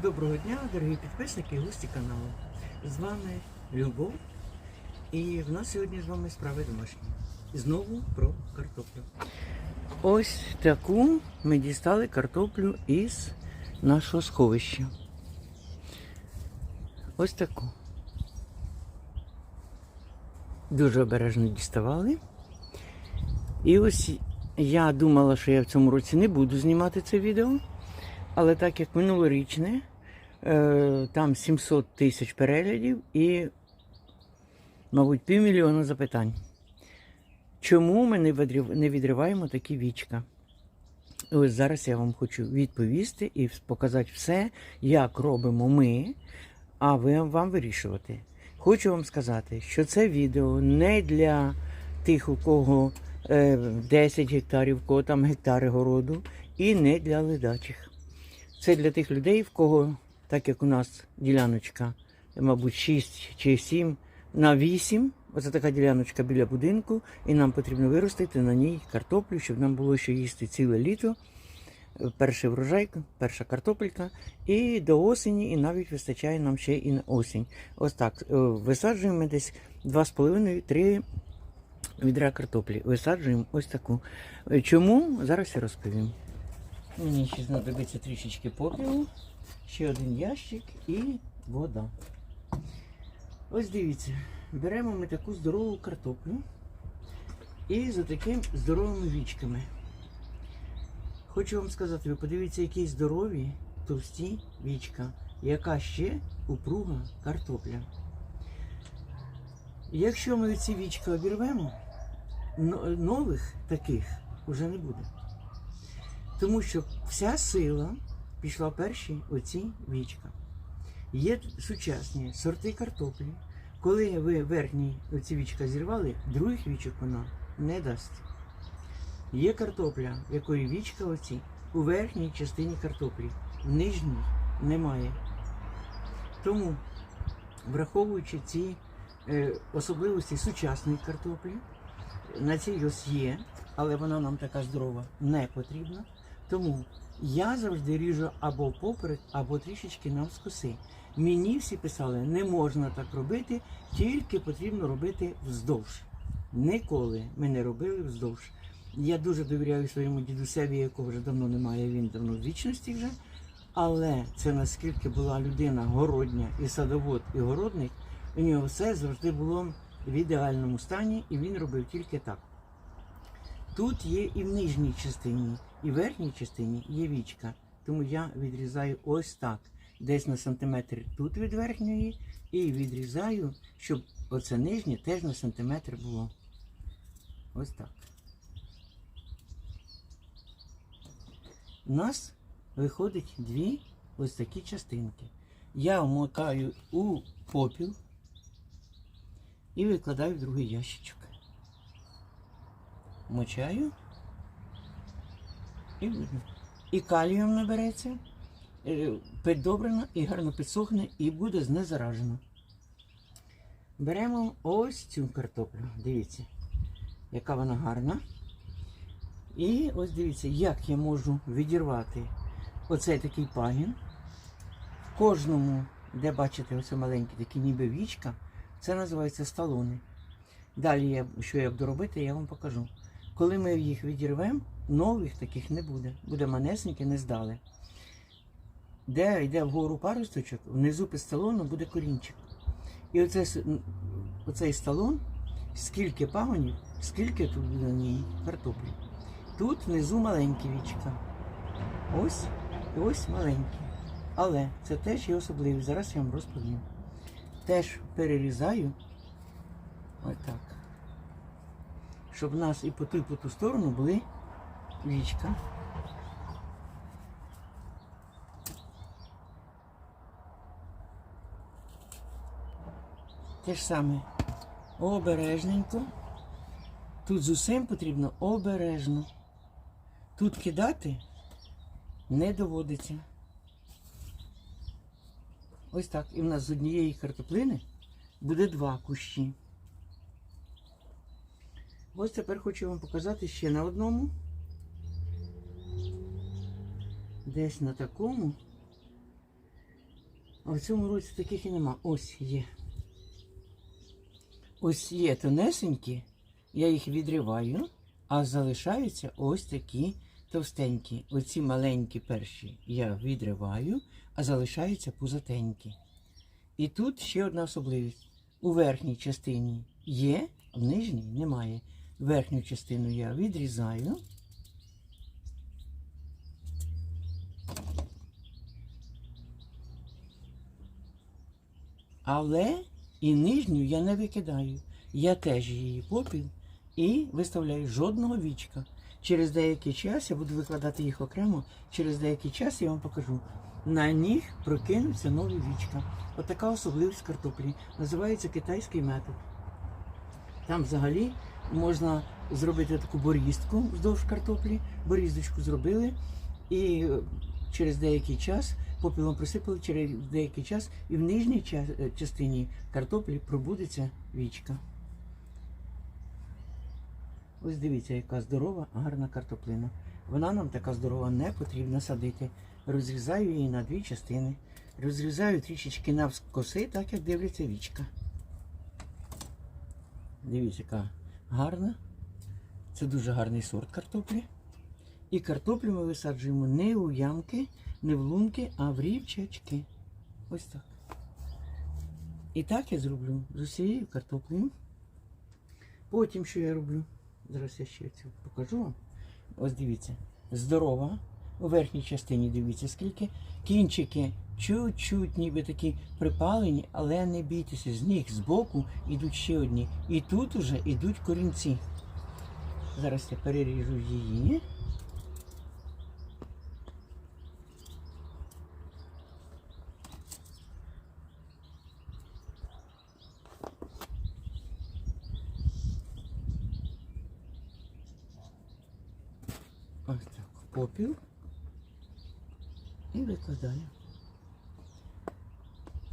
Доброго дня, дорогі підписники і гості каналу. З вами Любов. І в нас сьогодні з вами справи домашні. Знову про картоплю. Ось таку ми дістали картоплю із нашого сховища. Ось таку. Дуже обережно діставали. І ось я думала, що я в цьому році не буду знімати це відео. Але так як минулорічне, е, там 700 тисяч переглядів і, мабуть, півмільйона запитань. Чому ми не відриваємо такі вічка? Ось зараз я вам хочу відповісти і показати все, як робимо ми, а ви вам вирішувати. Хочу вам сказати, що це відео не для тих, у кого е, 10 гектарів, у кого там гектари городу, і не для ледачих. Це для тих людей, в кого, так як у нас діляночка, мабуть, 6 чи 7 на 8. Оце така діляночка біля будинку, і нам потрібно виростити на ній картоплю, щоб нам було що їсти ціле літо. Перший врожай, перша картопелька. І до осені, і навіть вистачає нам ще і на осінь. Ось так. е, Висаджуємо десь 2,5-3 відра картоплі. Висаджуємо ось таку. Е, Чому? Зараз я розповім. Мені ще знадобиться трішечки попілу, ще один ящик і вода. Ось дивіться, беремо ми таку здорову картоплю і за такими здоровими вічками. Хочу вам сказати, ви подивіться, які здорові товсті вічка, яка ще упруга картопля. Якщо ми ці вічка обірвемо, нових таких вже не буде. Тому що вся сила пішла перші оці вічка. Є сучасні сорти картоплі. Коли ви верхні оці вічка зірвали, других вічок вона не дасть. Є картопля, якої вічка оці у верхній частині картоплі, в нижній немає. Тому, враховуючи ці е, особливості сучасної картоплі, на цій ось є, але вона нам така здорова не потрібна. Тому я завжди ріжу або поперек, або трішечки навскоси. Мені всі писали, не можна так робити, тільки потрібно робити вздовж. Ніколи ми не робили вздовж. Я дуже довіряю своєму дідусеві, якого вже давно немає, він давно в вічності вже. Але це наскільки була людина городня і садовод, і городник, у нього все завжди було в ідеальному стані, і він робив тільки так. Тут є і в нижній частині, і в верхній частині є вічка. Тому я відрізаю ось так. Десь на сантиметр тут від верхньої, і відрізаю, щоб оце нижнє теж на сантиметр було. Ось так. У нас виходить дві ось такі частинки. Я вмикаю у попіл і викладаю в другий ящичок. Мочаю і. І калієм набереться, е, піддобрено і гарно підсохне, і буде знезаражено. Беремо ось цю картоплю. Дивіться, яка вона гарна. І ось дивіться, як я можу відірвати оцей такий пагін. В кожному, де бачите, ось маленькі такі ніби вічка, це називається сталони. Далі, я, що я буду робити, я вам покажу. Коли ми їх відірвемо, нових таких не буде. Буде манесеньке, не здали. Де йде вгору паросточок, внизу під сталоном буде корінчик. І оце, оцей сталон, скільки пагонів, скільки тут буде на ній картоплі. Тут внизу маленькі вічка. Ось і ось маленькі. Але це теж є особливість. Зараз я вам розповім. Теж перерізаю Щоб в нас і по ту, і по ту сторону були вічка. Те ж саме обережненько. Тут з усім потрібно обережно. Тут кидати не доводиться. Ось так. І в нас з однієї картоплини буде два кущі. Ось тепер хочу вам показати ще на одному. Десь на такому А в цьому році таких і нема. Ось є. Ось є тонесенькі, я їх відриваю, а залишаються ось такі товстенькі. Оці маленькі перші я відриваю, а залишаються пузатенькі. І тут ще одна особливість. У верхній частині є, а в нижній немає. Верхню частину я відрізаю. Але і нижню я не викидаю. Я теж її попіл і виставляю жодного вічка. Через деякий час я буду викладати їх окремо. Через деякий час я вам покажу. На них прокинуться нові вічка. Отака особливість картоплі. Називається китайський метод. Там взагалі можна зробити таку боріздку вздовж картоплі. Боріздочку зробили і е, через деякий час попілом присипали через деякий час, і в нижній е, частині картоплі пробудеться вічка. Ось дивіться, яка здорова, гарна картоплина. Вона нам така здорова не потрібно садити. Розрізаю її на дві частини. Розрізаю трішечки навскоси, так як дивляться вічка. Дивіться, яка гарна. Це дуже гарний сорт картоплі. І картоплю ми висаджуємо не у ямки, не в лунки, а в рівчачки. Ось так. І так я зроблю з усією картоплею. Потім що я роблю? Зараз я ще це покажу вам. Ось дивіться. Здорова. У верхній частині дивіться, скільки. Кінчики чуть-чуть ніби такі припалені, але не бійтеся, з них збоку йдуть ще одні. І тут уже йдуть корінці. Зараз я переріжу її. Ось так, в попіл. І викладаю.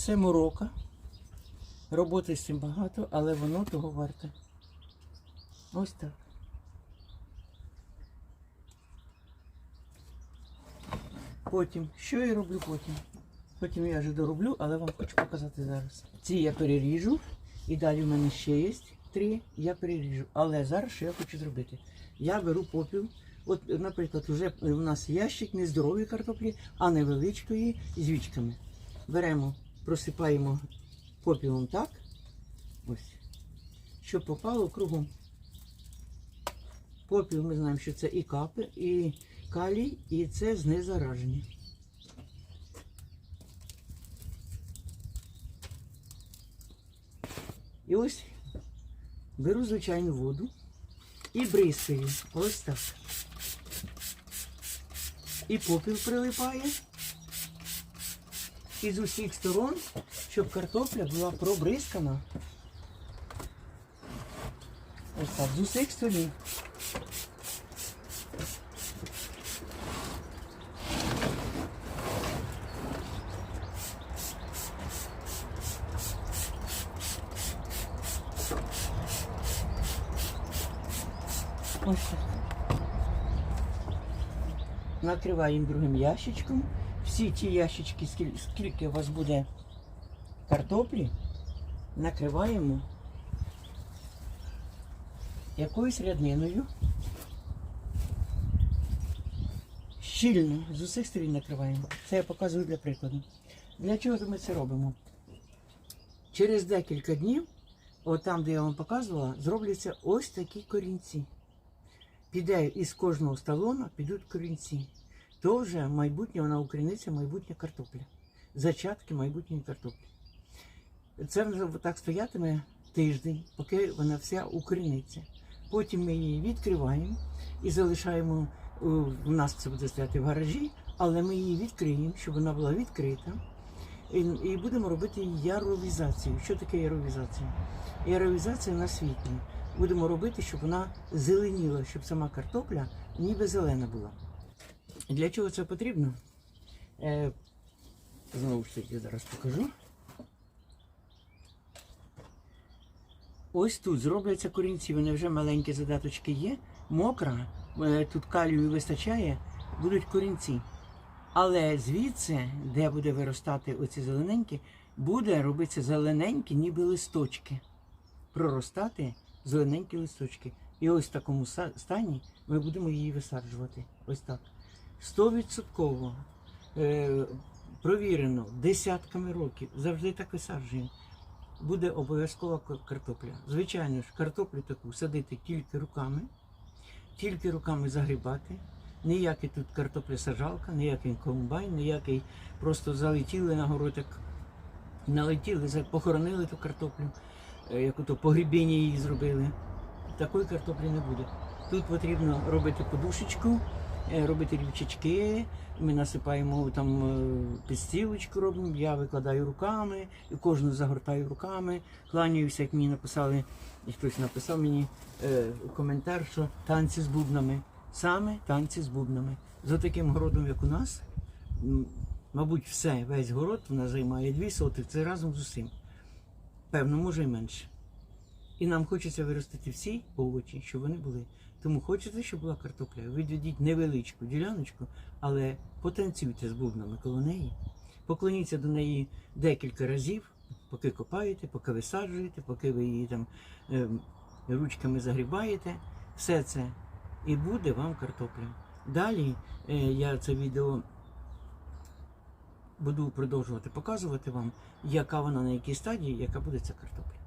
Це морока. Роботи з цим багато, але воно того варте. Ось так. Потім, що я роблю потім? Потім я вже дороблю, але вам хочу показати зараз. Ці я переріжу, і далі в мене ще є три, я переріжу. Але зараз що я хочу зробити? Я беру попіл. От, наприклад, вже у нас ящик не здорової картоплі, а невеличкої з вічками. Беремо, просипаємо попілом так. Ось. Щоб попало кругом. Попіл ми знаємо, що це і капи, і калій, і це знезараження. І ось беру звичайну воду і бризкаю. Ось так. І попіл прилипає. І з усіх сторон, щоб картопля була пробризкана. Ось так, з усіх сторін. Ось так. Накриваємо другим ящичком. Всі ті ящички, скільки у вас буде картоплі, накриваємо якоюсь рядниною. Щільно, з усіх сторін накриваємо. Це я показую для прикладу. Для чого ми це робимо? Через декілька днів, от там, де я вам показувала, зробляться ось такі корінці. Піде із кожного сталона підуть корінці. Вже майбутнє вона укоріниться, майбутня картопля. Зачатки майбутньої картоплі. Це вже так стоятиме тиждень, поки вона вся укоріниться. Потім ми її відкриваємо і залишаємо. е, У нас це буде стояти в гаражі, але ми її відкриємо, щоб вона була відкрита. І, і будемо робити яровізацію. Що таке яровізація? Яровізація на світлі. Будемо робити, щоб вона зеленіла, щоб сама картопля ніби зелена була. Для чого це потрібно? Е, знову ж таки зараз покажу. Ось тут зробляться корінці, вони вже маленькі задаточки є. Мокра, е, тут калію вистачає, будуть корінці. Але звідси, де буде виростати оці зелененькі, буде робитися зелененькі, ніби листочки. Проростати зелененькі листочки. І ось в такому стані ми будемо її висаджувати. Ось так. Стовідсотково. Е, провірено десятками років. Завжди так висаджуємо. Буде обов'язкова картопля. Звичайно ж, картоплю таку садити тільки руками, тільки руками загрібати. Ніякий тут картопля сажалка, ніякий комбайн, ніякий просто залетіли на городик, налетіли, похоронили ту картоплю, е, як ото погрібіння її зробили. Такої картоплі не буде. Тут потрібно робити подушечку, робити рівчачки. Ми насипаємо там е, підстілочку робимо, я викладаю руками, і кожну загортаю руками. Кланяюся, як мені написали, і хтось написав мені е, коментар, що танці з бубнами. Саме танці з бубнами. За таким городом, як у нас, мабуть, все, весь город нас займає дві сотих, це разом з усім. Певно, може і менше. І нам хочеться виростити всі овочі, щоб вони були. Тому хочете, щоб була картопля, відведіть невеличку діляночку, але потанцюйте з бубнами коло неї. Поклоніться до неї декілька разів, поки копаєте, поки висаджуєте, поки ви її там ем, ручками загрібаєте. Все це і буде вам картопля. Далі е, я це відео буду продовжувати показувати вам, яка вона на якій стадії, яка буде ця картопля.